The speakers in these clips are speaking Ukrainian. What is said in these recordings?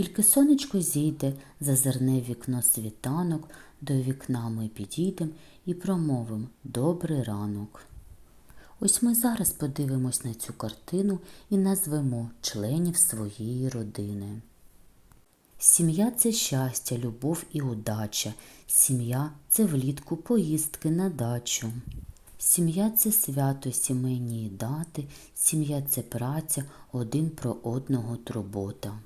Тільки сонечко зійде, зазирне вікно світанок, до вікна ми підійдем і промовим Добрий ранок. Ось ми зараз подивимось на цю картину і назвемо членів своєї родини. Сім'я це щастя, любов і удача. Сім'я це влітку поїздки на дачу. Сім'я це свято, сімейні дати, сім'я це праця, один про одного турбота.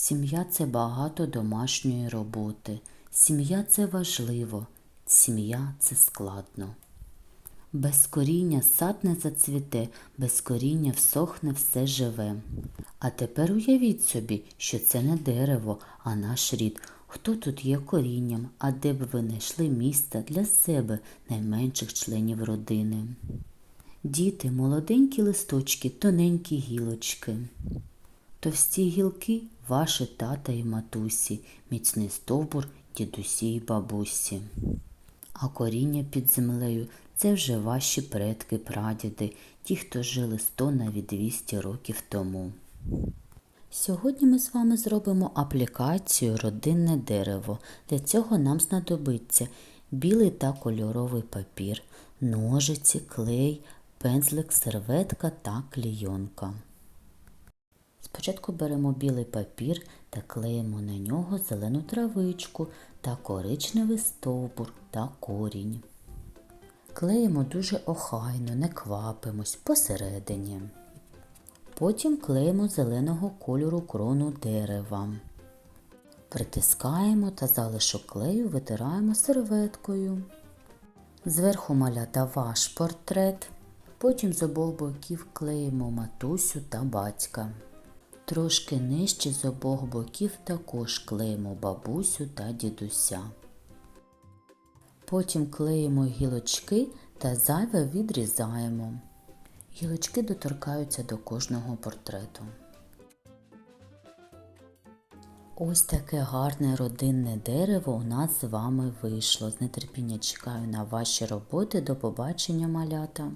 Сім'я це багато домашньої роботи. Сім'я це важливо, сім'я це складно. Без коріння сад не зацвіте, без коріння всохне все живе. А тепер уявіть собі, що це не дерево, а наш рід. Хто тут є корінням, а де б ви знайшли місце для себе, найменших членів родини? Діти, молоденькі листочки, тоненькі гілочки. Товсті гілки ваші тата і матусі, міцний стовбур дідусі й бабусі. А коріння під землею це вже ваші предки, прадіди, ті, хто жили 100 навіть 200 років тому. Сьогодні ми з вами зробимо аплікацію родинне дерево. Для цього нам знадобиться білий та кольоровий папір, ножиці, клей, пензлик, серветка та клійонка. Спочатку беремо білий папір та клеїмо на нього зелену травичку та коричневий стовбур та корінь. Клеїмо дуже охайно, не квапимось посередині. Потім клеїмо зеленого кольору крону дерева. Притискаємо та залишок клею витираємо серветкою. Зверху малята ваш портрет. Потім з обох боків клеїмо матусю та батька. Трошки нижче з обох боків також клеїмо бабусю та дідуся. Потім клеїмо гілочки та зайве відрізаємо. Гілочки доторкаються до кожного портрету. Ось таке гарне родинне дерево у нас з вами вийшло. З нетерпіння чекаю на ваші роботи. До побачення, малята!